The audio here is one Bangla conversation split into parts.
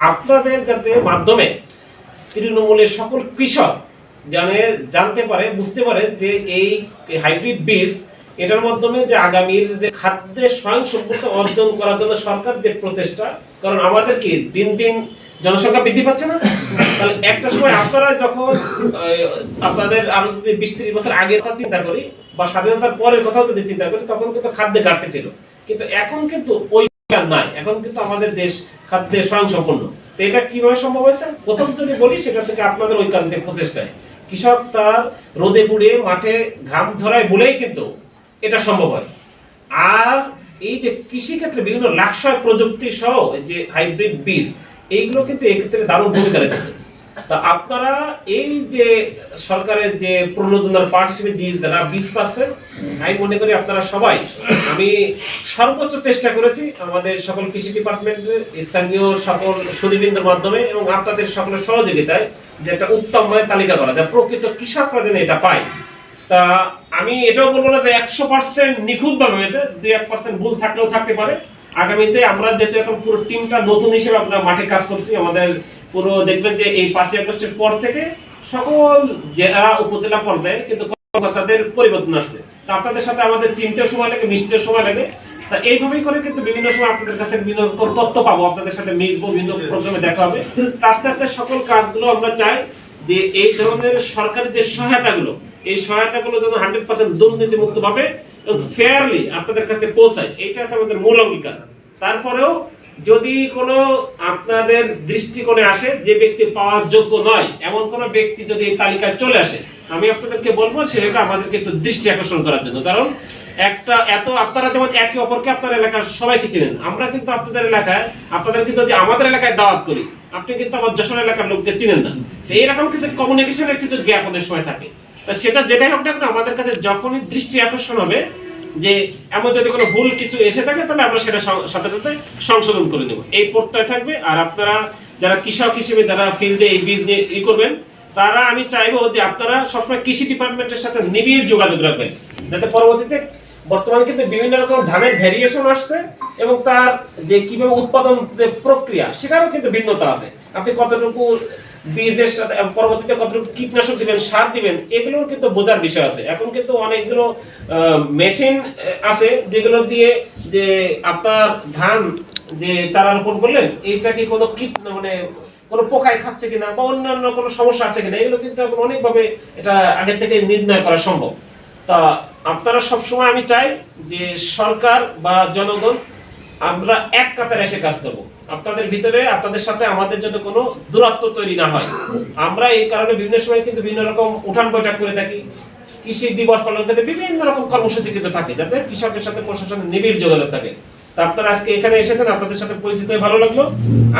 আপনাদের যাতে মাধ্যমে তৃণমূলের সকল কৃষক জানে, জানতে পারে, বুঝতে পারে যে এই হাইব্রিড বীজ, এটার মাধ্যমে যে আগামীর যে খাদ্যের স্বয়ংসম্পূর্ণ অর্জন করার জন্য সরকার যে প্রচেষ্টা, কারণ আমাদের কি দিন দিন জনসংখ্যা বৃদ্ধি পাচ্ছে না? তাহলে একটা সময় আপনারা যখন আপনাদের আরও যদি বিশ ত্রিশ বছর আগের কথা চিন্তা করি বা স্বাধীনতার পরের কথাও যদি চিন্তা করি, তখন কিন্তু খাদ্যে ঘাটতি ছিল। কিন্তু এখন কিন্তু ওই নাই। এখন কিন্তু আমাদের দেশ স্বয়ংসম্পূর্ণ। তো এটা কীভাবে সম্ভব হয়েছে? প্রথম যদি বলি, সেটা থেকে আপনাদের ঐকান্তিক প্রচেষ্টায়। কৃষক তার রোদে পুড়ে মাঠে ঘাম ধরায় বলেই কিন্তু এটা সম্ভব হয়। আর এই যে কৃষিক্ষেত্রে বিভিন্ন লাক্সয় প্রযুক্তি সহ যে হাইব্রিড বীজ, এইগুলো কিন্তু এক্ষেত্রে দারুণ ভূমিকা রেখেছে। তা আপনারা এই যে সরকারের যে প্রণোদনার হিসেবে যারা আমি মনে করি আপনারা সবাই, আমি সর্বোচ্চ চেষ্টা করেছি আমাদের সকল কৃষি ডিপার্টমেন্টের স্থানীয় সকল সুদীবৃন্দের মাধ্যমে এবং আপনাদের সকলের সহযোগিতায় যে একটা উত্তম তালিকা করা যায় প্রকৃত কৃষকরা যেন এটা পায়। তা আমি এটাও বলব না যে একশো পার্সেন্ট নিখুঁত ভাবে হয়েছে, দুই এক পার্সেন্ট ভুল থাকলেও থাকতে পারে। আগামীতে আমরা যেহেতু এখন পুরো টিমটা নতুন হিসেবে আমরা মাঠে কাজ করছি, আমাদের পুরো দেখবেন যে এই পাঁচই আগস্টের পর থেকে সকল জেলা, উপজেলা পর্যায়ে কিন্তু কর্মকর্তাদের পরিবর্তন আসছে। তা আপনাদের সাথে আমাদের চিনতে সময় লাগে মিশতে সময় লাগে। তা এইভাবেই করে কিন্তু বিভিন্ন সময় আপনাদের বিভিন্ন তথ্য পাবো, আপনাদের সাথে মিশবো, বিভিন্ন প্রোগ্রামে দেখা হবে। আস্তে আস্তে সকল কাজগুলো আমরা চাই যে এই ধরনের সরকারি যে সহায়তাগুলো, এই সহায়তাগুলো যেন হান্ড্রেড পার্সেন্ট ফেয়ারলি আপনাদের কাছে পৌঁছায়, এইটা আমাদের মূল অঙ্গীকার। তারপরেও যদি কোনো আপনাদের দৃষ্টিকোণে আসে যে ব্যক্তি পাওয়ার যোগ্য নয়, এমন কোনো ব্যক্তি যদি এই তালিকায় চলে আসে, আমি আপনাদেরকে বলব সেটা আমাদেরকে একটু দৃষ্টি আকর্ষণ করার জন্য। কারণ একটা এত, আপনারা যেমন একে অপরকে আপনার এলাকার সবাইকে চিনেন, আমরা কিন্তু আপনাদের এলাকায়, আপনাদেরকে যদি আমাদের এলাকায় দাওয়াত করি, আপনি কিন্তু আমার যশোর এলাকার লোককে চিনেন না। এইরকম কিছু কমিউনিকেশনের কিছু অনেক সময় থাকে। তা সেটা যেটাই হোক না আমাদের কাছে যখনই দৃষ্টি আকর্ষণ হবে যে এমন যদি কোনো ভুল কিছু এসে থাকে, তাহলে আমরা সেটা সাথে সাথে সংশোধন করে নেব। এই প্রত্যয় থাকবে, আর আপনারা যারা কৃষক হিসেবে, যারা ফিল্ডে এই বীজ নিয়ে ই করবেন, তারা আমি চাইব যে আপনারা সবসময় কৃষি ডিপার্টমেন্টের সাথে নিবিড় যোগাযোগ রাখবেন। যাতে পরবর্তীতে বর্তমানে কিন্তু বিভিন্ন রকম ধানের ভ্যারিয়েশন আসছে এবং তার যে কীভাবে উৎপাদন যে প্রক্রিয়া, সেটারও কিন্তু ভিন্নতা আছে। আপনি কতটুকু বীজের সাথে পরবর্তীতে কতটুকু কীটনাশক দিবেন, সার দিবেন, এগুলোর কিন্তু বোঝার বিষয় আছে। এখন কিন্তু অনেকগুলো মেশিন আছে, যেগুলো দিয়ে যে আপনার ধান যে চারা রোপণ করলেন এইটা কি কোনো কীট মানে কোনো পোকায় খাচ্ছে কিনা বা অন্যান্য কোনো সমস্যা আছে কিনা, এগুলো কিন্তু এখন অনেকভাবে এটা আগে থেকে নির্ণয় করা সম্ভব। তা আপনারা সবসময় আমি চাই যে সরকার বা জনগণ, আমরা এক কাতারে এসে কাজ করব। আপনাদের ভিতরে, আপনাদের সাথে আমাদের যাতে কোনো দূরত্ব তৈরি না হয়। আমরা এই কারণে বিভিন্ন সময় কিন্তু বিভিন্ন রকম উঠান বৈঠক করে থাকি। কৃষি দিবস পালন করে বিভিন্ন রকম কর্মসূচি কিন্তু থাকে, যাতে কৃষকের সাথে প্রশাসনের নিবিড় যোগাযোগ থাকে। তা আপনারা আজকে এখানে এসেছেন, আপনাদের সাথে পরিচিত ভালো লাগল।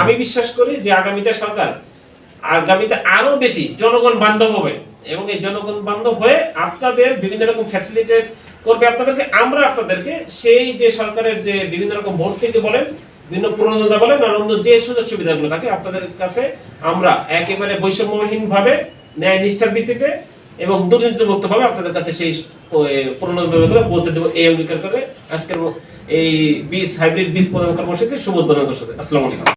আমি বিশ্বাস করি যে আগামীতে সরকার আগামীতে আরও বেশি জনগণ বান্ধব হবে এবং এই জনগণ বান্ধব হয়ে আপনাদের বিভিন্ন রকম ফ্যাসিলিটেট করবে। আপনাদেরকে, আমরা আপনাদেরকে সেই যে সরকারের যে বিভিন্ন রকম ভর্তি বলেন বিভিন্ন প্রণোদনা বলেন আনন্দ যে সুযোগ সুবিধাগুলো থাকে, আপনাদের কাছে আমরা একেবারে বৈষম্যহীন ভাবে ন্যায় নিষ্ঠার ভিত্তিতে এবং দুর্নীতিমুক্ত ভাবে আপনাদের কাছে সেই প্রণোদনাগুলো পৌঁছে দেবো। এই অঙ্গীকার করে আজকের এই বীজ, হাইব্রিড বীজ প্রদান কর্মসূচিতে শুভ উদ্বোধন করছে। আসসালামু